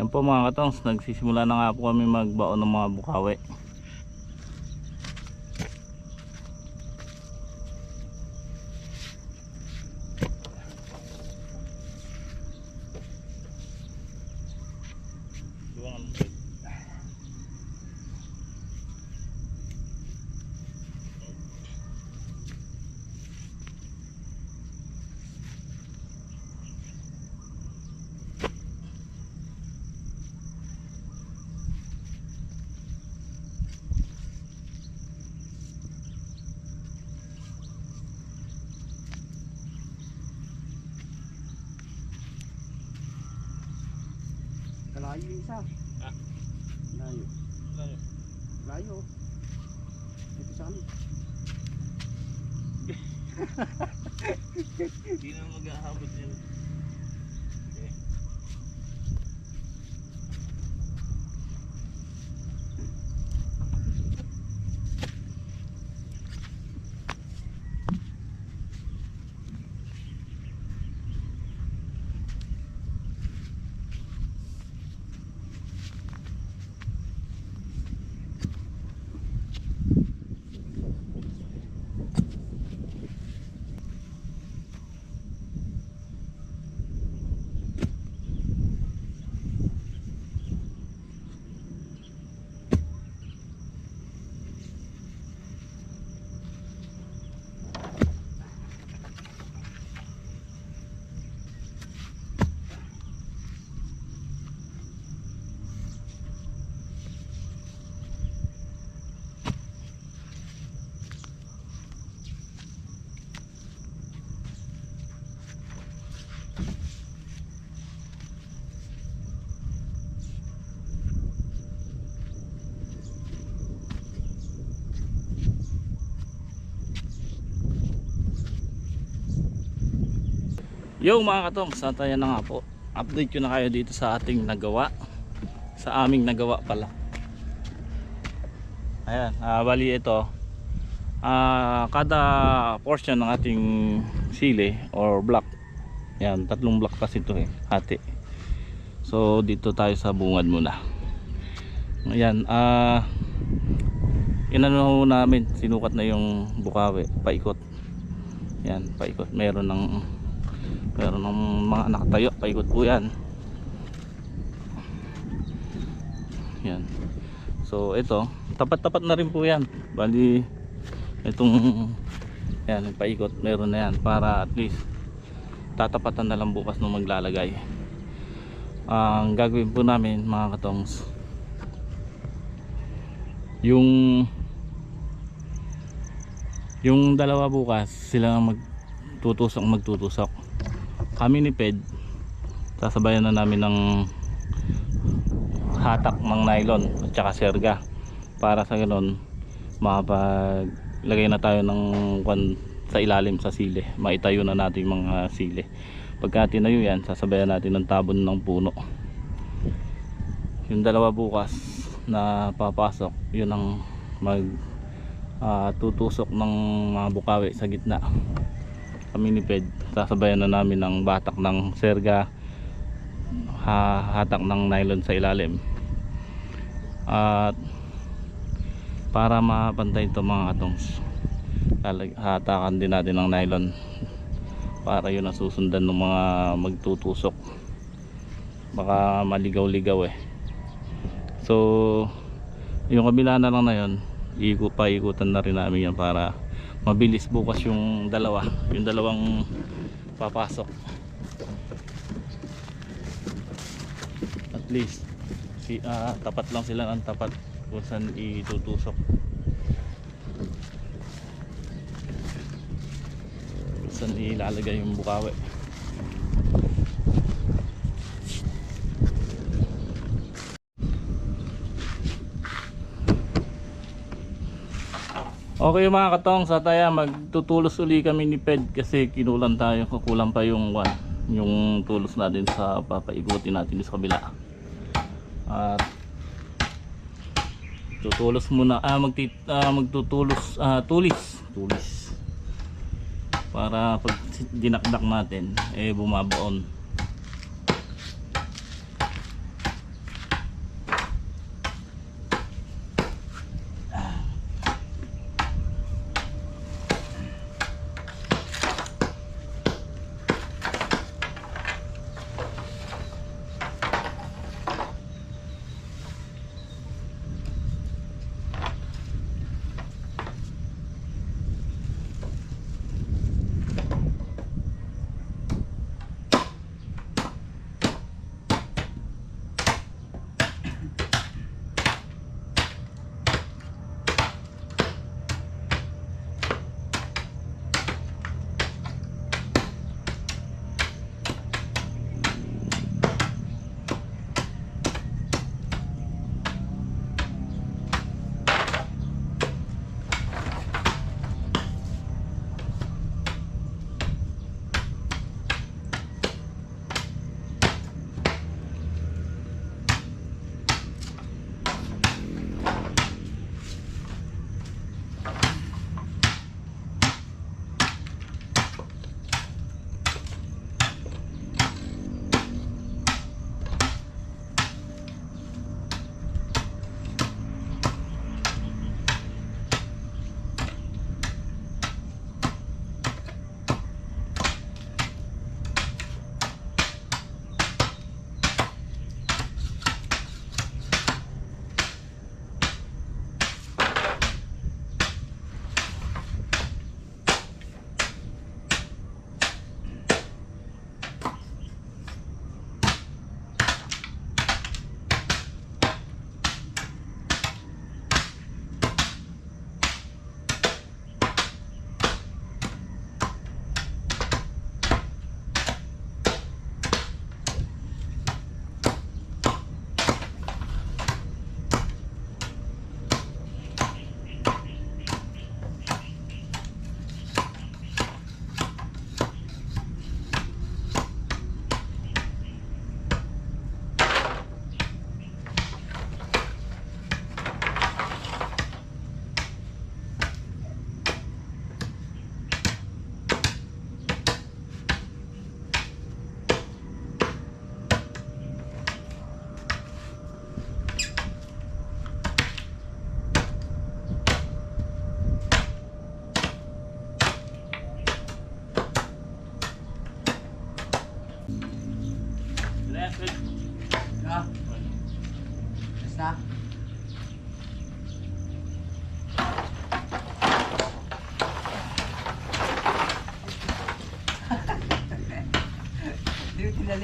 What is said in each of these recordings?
Yan po mga katongs, nagsisimula na nga po kami magbaon ng mga bukawi. Yung isa. Ah. Layo. Layo. Ito sa amin. Hindi na mag-ahabot yan. Yo mga katong, sa tayo na nga po. Update ko na kayo dito sa ating nagawa. Sa aming nagawa pala. Ayan, ah, bali ito. Ah, kada portion ng ating sili or block. Yan, tatlong block kasi ito eh, hati. So dito tayo sa bungad muna. Ayan, ah inano ho namin, sinukat na yung bukawi, paikot. Yan, paikot. Meron ng pero ng mga nakatayo paikot po yan. Yan. So ito tapat tapat na rin po yan. Bali itong yan paikot meron na yan para at least tatapatan na lang bukas nung maglalagay. Ang gagawin po namin mga katongs yung yung dalawa bukas sila magtutusok magtutusok kami ni Ped sasabayan na namin ng hatak ng nylon at saka serga. Para sa ganun makapaglagay na tayo ng kwan sa ilalim sa sili. Maitayo na natin yung mga sili. Pagka tinayo yan sasabayan natin ng tabon ng puno. Yung dalawa bukas na papasok yun ang mag ah, tutusok ng mga bukawi sa gitna kami ni Ped. Sasabayan na namin ng batak ng serga ha hatak ng nylon sa ilalim. At para mapantay ito mga talag- hatakan din natin ng nylon para yun ang susundan ng mga magtutusok. Baka maligaw-ligaw eh. So yung kabila na lang na yun ikot pa ikutan na rin namin yan para mabilis bukas yung dalawa. Yung dalawang papasok. At least si ah, tapat lang sila ng tapat kung saan itutusok. Saan ilalagay yung bukawi Okay mga katong sa taya magtutulos uli kami ni Ped kasi kinulang tayo kukulang pa yung one, yung tulos natin sa papaikutin natin sa kabila. At tutulos muna ah magti, ah, magtutulos ah, tulis, tulis. Para pag dinakdak natin eh bumabaon.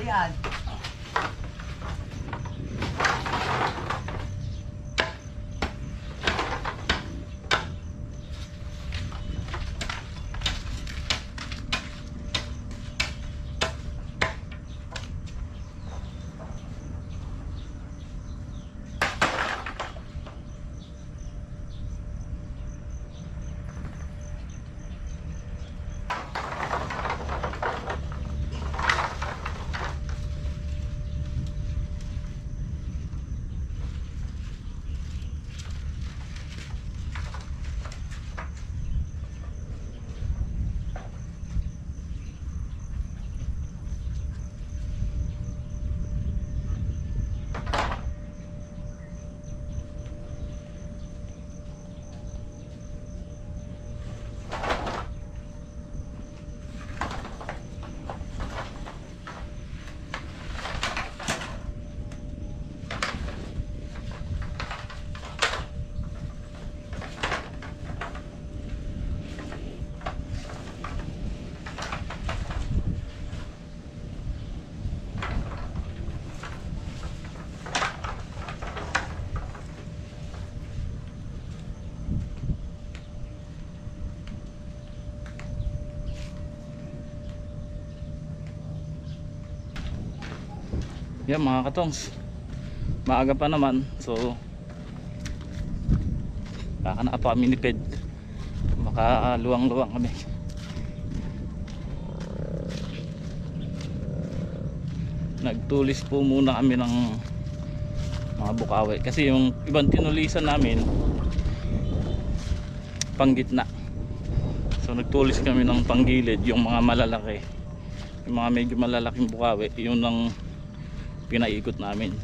Hindi Yan mga katongs. Maaga pa naman. So Kaka pa kami ni Ped. Makaluwang-luwang kami. Nagtulis po muna kami ng mga bukawi kasi yung ibang tinulisan namin panggitna. So nagtulis kami ng panggilid yung mga malalaki. Yung mga medyo malalaking bukawi, yun ang pinaikot namin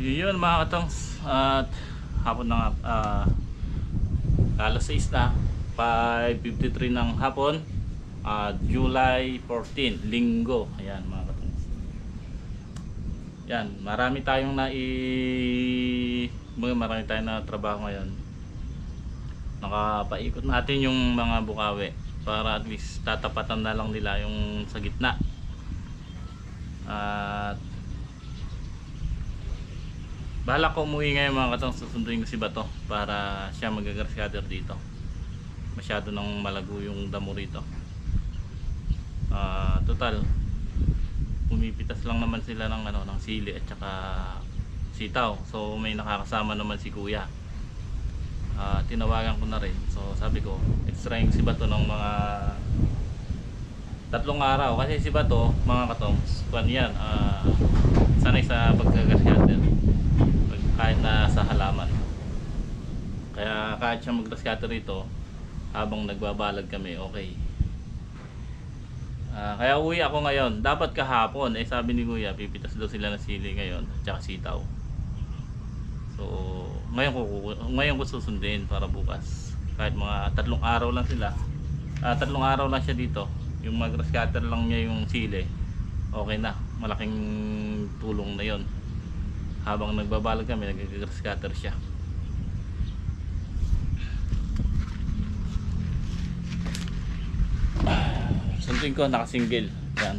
Yun mga katongs. At hapon na nga ah, alas 6 na 5.53 ng hapon at July 14 linggo. Ayan mga katongs. Yan marami tayong nai mga marami tayong na trabaho ngayon. Nakapaikot natin yung mga bukawi para at least tatapatan na lang nila yung sa gitna. At Bahala ko umuwi ngayon mga katong susunduin ko si Bato para siya magagrasyador dito. Masyado nang malago yung damo rito. Ah, total pumipitas lang naman sila ng ano ng sili at saka sitaw. So may nakakasama naman si Kuya. Ah, tinawagan ko na rin. So sabi ko, extrain si Bato ng mga tatlong araw kasi si Bato, mga katong, kwan yan, ah, sanay sa pagkagrasyador pag- kahit na sa halaman. Kaya kahit siya mag-rescate rito, habang nagbabalag kami, okay. Ah, kaya uwi ako ngayon. Dapat kahapon, eh sabi ni Kuya, pipitas daw sila ng sili ngayon, at saka sitaw. So, ngayon ko, ngayon ko susundin para bukas. Kahit mga tatlong araw lang sila. Ah, tatlong araw lang siya dito. Yung mag-rescatter lang niya yung sili. Okay na. Malaking tulong na yon habang nagbabalag kami nag-scatter siya. Sunduin ko nakasingle. Yan.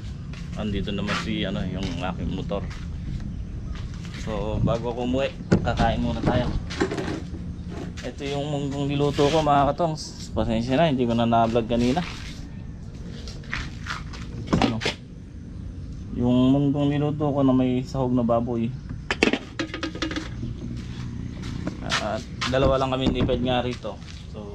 Andito naman si ano yung aking motor. So bago ako umuwi kakain muna tayo. Ito yung munggong niluto ko mga katong pasensya na hindi ko na na-vlog kanina. Ano? Yung munggong niluto ko na may sahog na baboy dalawa lang kami nipad nga rito. So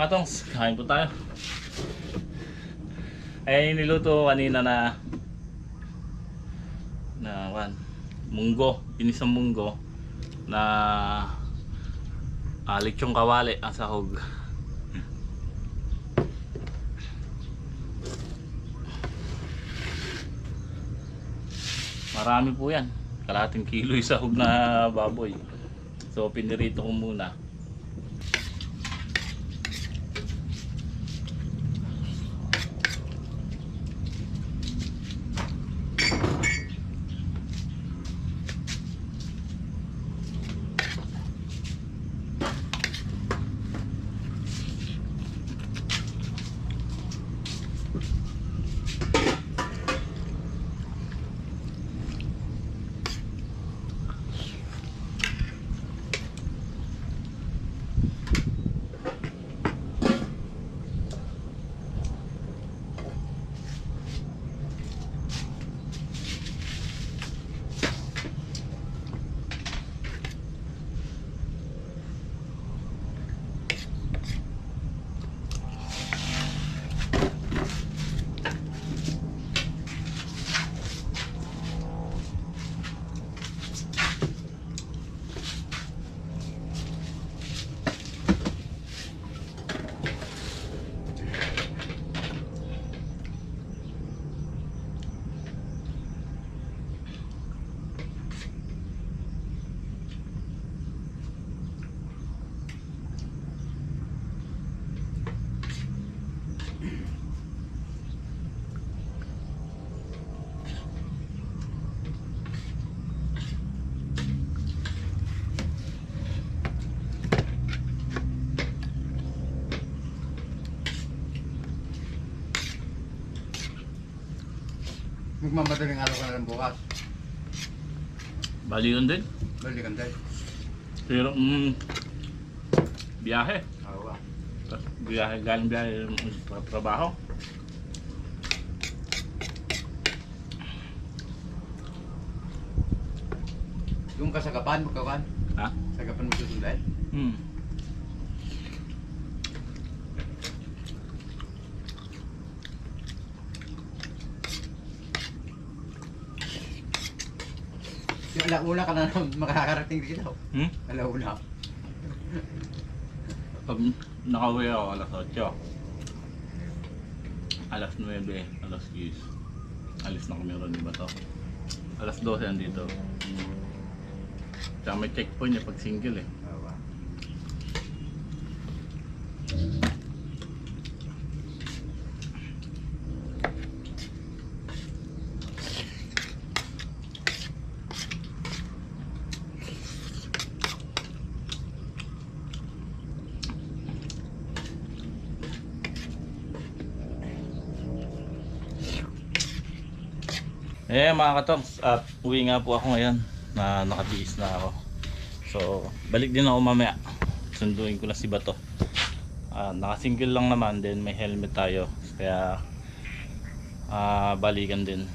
mga katongs, kain po tayo. Ay niluto ko kanina na na wan munggo inisang munggo na uh, lechong kawali ang sahog. Marami po yan. Kalahating kilo yung sahog na baboy. So pinirito ko muna Magmamadaling araw ka na lang bukas. bali yun din Balikan tayo. pero mm, biyahe? Tas biyahe galing biyahe tra- trabaho Yung kasagapan, magkakan. ha Sagapan mo susundan. hmm. Alauna ka na makakarating dito. Hmm? Alauna. pag nakauwi ako alas 8 alas 9 alas 10 alis na kami ron di ba to alas 12 andito tsaka may checkpoint niya pag single eh Oo ba? Eh mga katoms, at uwi nga po ako ngayon na nakatiis na ako. So, balik din ako mamaya. Sunduin ko lang si Bato. Ah, nakasingle lang naman din, may helmet tayo. Kaya ah, balikan din.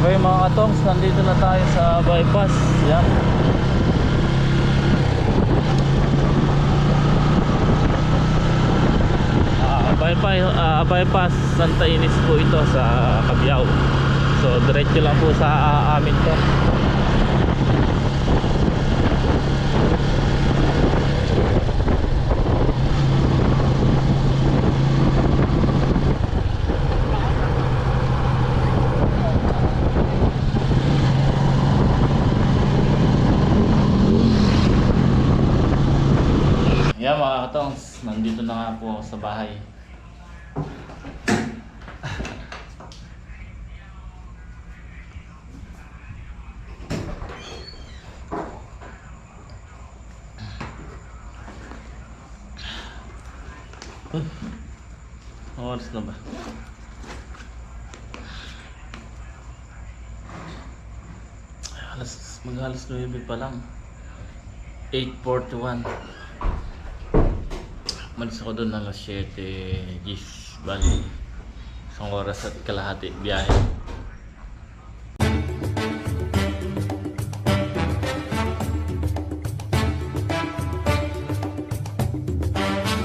Okay mga katongs, nandito na tayo sa bypass. Yan. Ah, bypass, ah, bypass Santa Ines po ito sa Cabiao. So diretso lang po sa ah, amin to. Yan mga katongs, nandito na nga po ako sa bahay. Uy, oras na ba? Alas, mag alas 9 pa lang. 8.41 Malis ako doon alas 7 Gis Bali Isang oras at kalahati biyahe